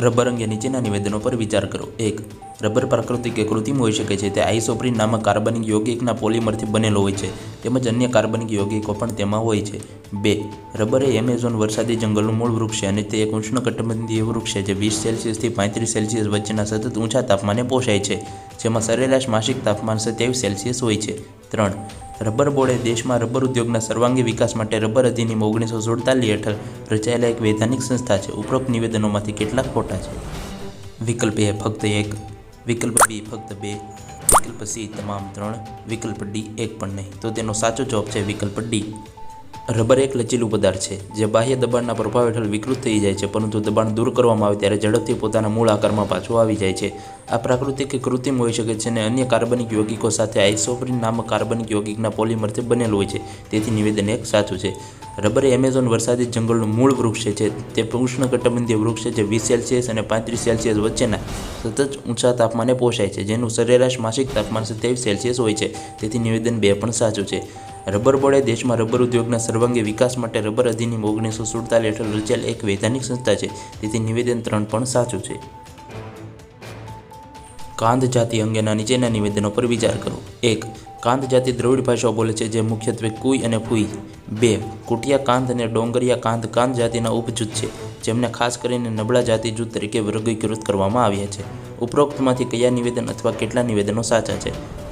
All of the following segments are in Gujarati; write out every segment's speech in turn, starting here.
રબર અંગે નીચેના નિવેદનો પર વિચાર કરો. એક, રબર પ્રાકૃતિક કે કૃત્રિમ હોઈ શકે છે. તે આઇસોપ્રીન નામક કાર્બનિક યોગિકના પોલિમરથી બનેલો હોય છે તેમજ અન્ય કાર્બનિક યોગિકો પણ તેમાં હોય છે. બે, રબર એ એમેઝોન વરસાદી જંગલનું મૂળ વૃક્ષ છે અને તે એક ઉષ્ણકટિબંધીય વૃક્ષ છે જે વીસ સેલ્સિયસથી પાંત્રીસ સેલ્સિયસ વચ્ચેના સતત ઊંચા તાપમાને પોષાય છે, જેમાં સરેરાશ માસિક તાપમાન સત્યાવીસ સેલ્સિયસ હોય છે. ત્રણ રબર બોર્ડે દેશમાં રબર ઉદ્યોગના સર્વાંગી વિકાસ માટે રબર અધિનિયમ ઓગણીસો સુડતાલીસ હેઠળ રચાયેલા એક વૈધાનિક સંસ્થા છે. ઉપરોક્ત નિવેદનોમાંથી કેટલાક ખોટા છે. વિકલ્પ એ ફક્ત એક, વિકલ્પ બી ફક્ત બે, વિકલ્પ સી તમામ ત્રણ, વિકલ્પ ડી એક પણ નહીં. તો તેનો સાચો જવાબ છે વિકલ્પ ડી. રબર એક લચીલું પદાર્થ છે, જે બાહ્ય દબાણના પ્રભાવ હેઠળ વિકૃત થઈ જાય છે, પરંતુ દબાણ દૂર કરવામાં આવે ત્યારે ઝડપથી પોતાના મૂળ આકારમાં પાછું આવી જાય છે. આ પ્રાકૃતિક કૃત્રિમ હોઈ શકે છે અને અન્ય કાર્બનિક યોગિકો સાથે આઇસોપ્રિન નામક કાર્બનિક યોગિકના પોલિમરથી બનેલું હોય છે, તેથી નિવેદન એક સાચું છે. રબર એમેઝોન વરસાદી જંગલનું મૂળ વૃક્ષ છે તે ઉષ્ણકટિબંધીય વૃક્ષ છે, જે વીસ સેલ્સિયસ અને પાંત્રીસ સેલ્સિયસ વચ્ચેના સતત ઊંચા તાપમાને પોષાય છે, જેનું સરેરાશ માસિક તાપમાન સત્યાવીસ સેલ્સિયસ હોય છે, તેથી નિવેદન બે પણ સાચું છે. રબર બોર્ડે દેશમાં રબર ઉદ્યોગના સર્વાંગી વિકાસ માટે રબર અધિનિયમ ઓગણીસો સુડતાલીસ હેઠળ રચાયેલ એક વૈધાનિક સંસ્થા છે. તેથી નિવેદન ત્રણ પણ સાચું છે. કાંધ જાતિ અંગેના નીચેના નિવેદનો પર વિચાર કરો. એક, કાંધ જાતિ દ્રવિડ ભાષાઓ બોલે છે, જે મુખ્યત્વે કુઈ અને ફુઈ બે, કુટિયા કાંધ અને ડોંગરિયા કાંધ કાંધ જાતિના ઉપજૂથ છે, જેમને ખાસ કરીને નબળા જાતિ જૂથ તરીકે વર્ગીકૃત કરવામાં આવ્યા છે. ઉપરોક્તમાંથી કયા નિવેદન અથવા કેટલા નિવેદનો સાચા છે?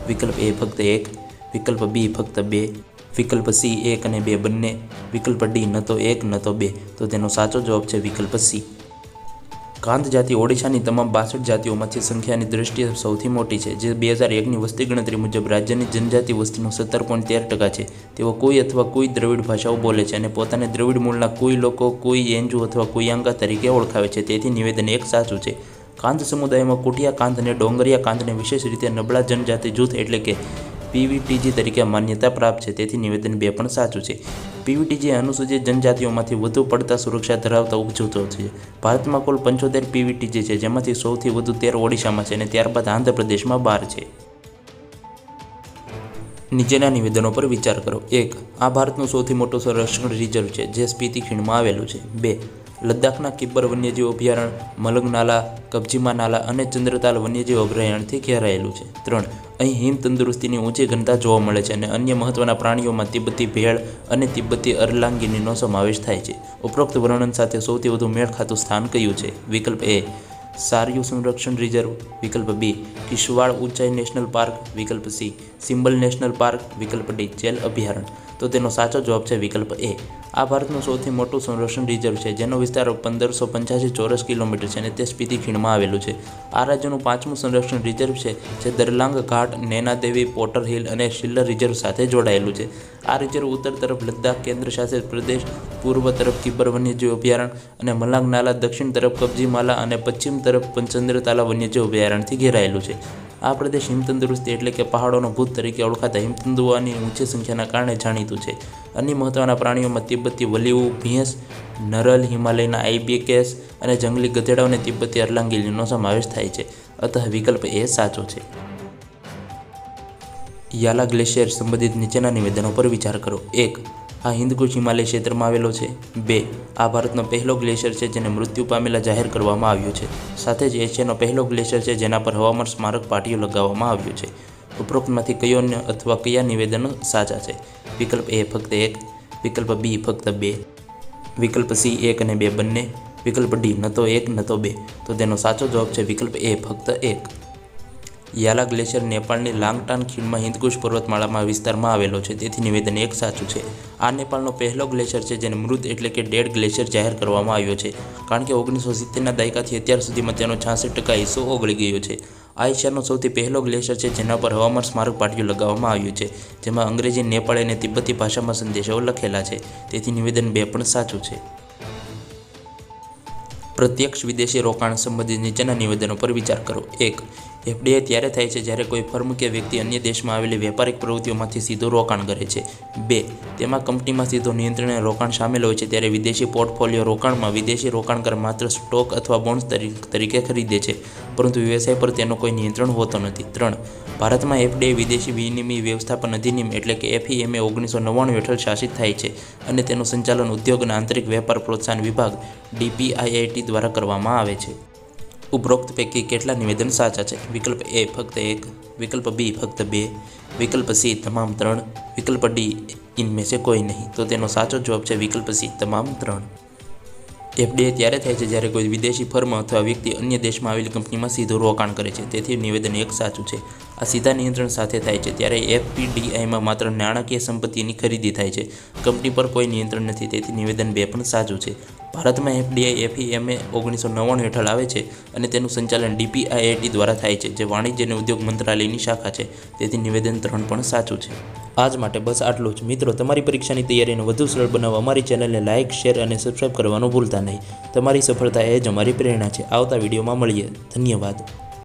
વિકલ્પ એ ફક્ત એક વિકલ્પ બી ફક્ત બે, વિકલ્પ સી એક અને બે બંને, વિકલ્પ ડી ન તો એક ન તો બે, તો તેનો સાચો જવાબ છે વિકલ્પ સી. કાંધ જાતિ ઓડિશાની તમામ બાસઠ જાતિઓમાંથી સંખ્યાની દ્રષ્ટિએ સૌથી મોટી છે, જે બે હજાર એકની વસ્તી ગણતરી મુજબ રાજ્યની જનજાતિ વસ્તીનો સત્તર પોઈન્ટ તેર ટકા છે. તેઓ કોઈ અથવા કોઈ દ્રવિડ ભાષાઓ બોલે છે અને પોતાને દ્રવિડ મૂળના કોઈ લોકો, કોઈ એન્જુ અથવા કુયાંગા તરીકે ઓળખાવે છે, તેથી નિવેદન એક સાચું છે. કાંધ સમુદાયમાં કુટિયા કાંધ અને ડોંગરિયા કાંતને વિશેષ રીતે નબળા જનજાતિ જૂથ એટલે કે પીવીટીજી તરીકે માન્યતા પ્રાપ્ત છે. તેથી નિવેદન બે પણ સાચું છે. પીવીટીજી અનુસૂચિત જનજાતિઓમાંથી વધુ પડતા સુરક્ષા ધરાવતા ઉપજૂથો છે. ભારતમાં કુલ પંચોતેર પીવીટીજી છે, જેમાંથી સૌથી વધુ તેર ઓડિશામાં છે અને ત્યારબાદ આંધ્રપ્રદેશમાં બાર છે. નીચેના નિવેદનો પર વિચાર કરો. એક, આ ભારતનું સૌથી મોટું સંરક્ષણ રિઝર્વ છે, જે સ્પીતિ ખીણમાં આવેલું છે. બે લદ્દાખના કિબ્બર વન્યજીવ અભયારણ્ય, મલંગ નાલા, કબજીમા નાલા અને ચંદ્રતાલ વન્યજીવ અભયારણ્યથી ઘેરાયેલું છે. ત્રણ, અહીં હિમ તંદુરસ્તીની ઊંચી ઘનતા જોવા મળે છે અને અન્ય મહત્વના પ્રાણીઓમાં તિબ્બતી ભેળ અને તિબ્બતી અરલાંગીનીનો સમાવેશ થાય છે. ઉપરોક્ત વર્ણન સાથે સૌથી વધુ મેળ ખાતું સ્થાન કયું છે? વિકલ્પ એ, સારયુ સંરક્ષણ રિઝર્વ. વિકલ્પ બી કિશવાડ ઊંચાઈ નેશનલ પાર્ક. વિકલ્પ સી, સિમ્બલ નેશનલ પાર્ક. વિકલ્પ ડી, જેલ અભયારણ્ય. તો તેનો સાચો જવાબ છે વિકલ્પ એ. આ ભારતનું સૌથી મોટું સંરક્ષણ રિઝર્વ છે, જેનો વિસ્તાર પંદરસો પંચ્યાસી ચોરસ કિલોમીટર છે અને તે સ્પીતિ ખીણમાં આવેલું છે. આ રાજ્યનું પાંચમું સંરક્ષણ રિઝર્વ છે, જે દરલાંગ ઘાટ, નૈનાદેવી પોટર હિલ અને શિલ્લર રિઝર્વ સાથે જોડાયેલું છે. આ રિઝર્વ ઉત્તર તરફ લદ્દાખ કેન્દ્ર શાસિત પ્રદેશ, પૂર્વ તરફ કિબ્બર વન્યજીવ અભયારણ્ય અને મલાંગ નાલા, દક્ષિણ તરફ કબજીમાલા અને પશ્ચિમ તરફ પંચંદ્રતાલા વન્યજીવ અભયારણ્યથી ઘેરાયેલું છે. આ પ્રદેશ હિમતંદુરસ્તી એટલે કે પહાડોનો ભૂત તરીકે ઓળખાતા હિમતંદુઓની ઊંચી સંખ્યાના કારણે જાણીતું છે. અન્ય મહત્ત્વના પ્રાણીઓમાં તિબ્બતી વલીવું ભેંસ, નરલ, હિમાલયના આઈબીકેસ અને જંગલી ગધેડાઓ અને તિબ્બતી અરલાંગીલીનો સમાવેશ થાય છે. અતઃ વિકલ્પ એ સાચો છે. યાલા ગ્લેશિયર સંબંધિત નીચેના નિવેદનો પર વિચાર કરો. એક આ હિન્દકુશ હિમાલય ક્ષેત્રમાં આવેલો છે. બે, આ ભારતનો પહેલો ગ્લેશિયર છે જેને મૃત્યુ પામેલા જાહેર કરવામાં આવ્યો છે. સાથે જ એશિયાનો પહેલો ગ્લેશિયર છે જેના પર હવામાન સ્મારક પાટીઓ લગાવવામાં આવ્યું છે. ઉપરોક્તમાંથી કયો અથવા કયા નિવેદનો સાચા છે? વિકલ્પ એ ફક્ત એક, વિકલ્પ બી ફક્ત બે, વિકલ્પ સી એક અને બે બંને, વિકલ્પ ડી ન તો એક ન તો બે. તો તેનો સાચો જવાબ છે વિકલ્પ એ ફક્ત એક. યાલા ગ્લેશિયર નેપાળની લાંગટાન ખીણમાં હિન્દકુશ પર્વતમાળામાં વિસ્તારમાં આવેલો છે. તેથી નિવેદન એક સાચું છે. આ નેપાળનો પહેલો ગ્લેશિયર છે જેને મૃત એટલે કે ડેડ ગ્લેશિયર જાહેર કરવામાં આવ્યો છે. કારણ કે ઓગણીસો સિત્તેરના દાયકાથી અત્યાર સુધીમાં તેનો છાસઠ ટકા હિસ્સો ઓગળી ગયો છે. આ એશિયાનો સૌથી પહેલો ગ્લેશિયર છે જેના પર હવામાન સ્મારક પાટિયું લગાવવામાં આવ્યું છે. જેમાં અંગ્રેજી, નેપાળી અને તિબ્બતી ભાષામાં સંદેશાઓ લખેલા છે. તેથી નિવેદન બે પણ સાચું છે. પ્રત્યક્ષ વિદેશી રોકાણ સંબંધિત નીચેના નિવેદનો પર વિચાર કરો. એક એફડીઆઈ ત્યારે થાય છે જ્યારે કોઈ ફર્મ કે વ્યક્તિ અન્ય દેશમાં આવેલી વેપારિક પ્રવૃત્તિઓમાંથી સીધું રોકાણ કરે છે. બે, તેમાં કંપનીમાં સીધો નિયંત્રણ અને રોકાણ સામેલ હોય છે ત્યારે વિદેશી પોર્ટફોલિયો રોકાણમાં વિદેશી રોકાણકાર માત્ર સ્ટોક અથવા બોન્ડ્સ તરીકે ખરીદે છે, પરંતુ વ્યવસાય પર તેનો કોઈ નિયંત્રણ હોતો નથી. ત્રણ, ભારતમાં એફડીઆઈ વિદેશી વિનિમય વ્યવસ્થાપન અધિનિયમ એટલે કે એફઈએમએ ઓગણીસો નવ્વાણું હેઠળ શાસિત થાય છે અને તેનું સંચાલન ઉદ્યોગ અને આંતરિક વેપાર પ્રોત્સાહન વિભાગ ડીપીઆઈઆઈટી દ્વારા કરવામાં આવે છે. ઉપરોક્ત પૈકી કેટલા નિવેદન સાચા છે? વિકલ્પ એ ફક્ત એક, વિકલ્પ બી ફક્ત બે, વિકલ્પ સી તમામ ત્રણ, વિકલ્પ ડી ઇનમે છે કોઈ નહીં. તો તેનો સાચો જવાબ છે વિકલ્પ સી તમામ ત્રણ. એફડીઆઈ ત્યારે થાય છે, જ્યારે કોઈ વિદેશી ફર્મ અથવા વ્યક્તિ અન્ય દેશમાં આવેલી કંપનીમાં સીધું રોકાણ કરે છે. તેથી નિવેદન એક સાચું છે. આ સીધા નિયંત્રણ સાથે થાય છે, ત્યારે એફપીડીઆઈમાં માત્ર નાણાકીય સંપત્તિની ખરીદી થાય છે. કંપની પર કોઈ નિયંત્રણ નથી, તેથી નિવેદન બે પણ સાચું છે. ભારતમાં એફડીઆઈ એફઈએમએ ઓગણીસો નવ્વાણું હેઠળ આવે છે અને તેનું સંચાલન ડીપીઆઈઆઈટી દ્વારા થાય છે, જે વાણિજ્ય અને ઉદ્યોગ મંત્રાલયની શાખા છે. તેથી નિવેદન ત્રણ પણ સાચું છે. આજ માટે બસ આટલું જ. મિત્રો, તમારી પરીક્ષાની તૈયારીને વધુ સરળ બનાવવા અમારી ચેનલને લાઇક, શેર અને સબસ્ક્રાઇબ કરવાનું ભૂલતા નહીં. તમારી સફળતા એ જ અમારી પ્રેરણા છે. આવતા વિડીયોમાં મળીએ. ધન્યવાદ.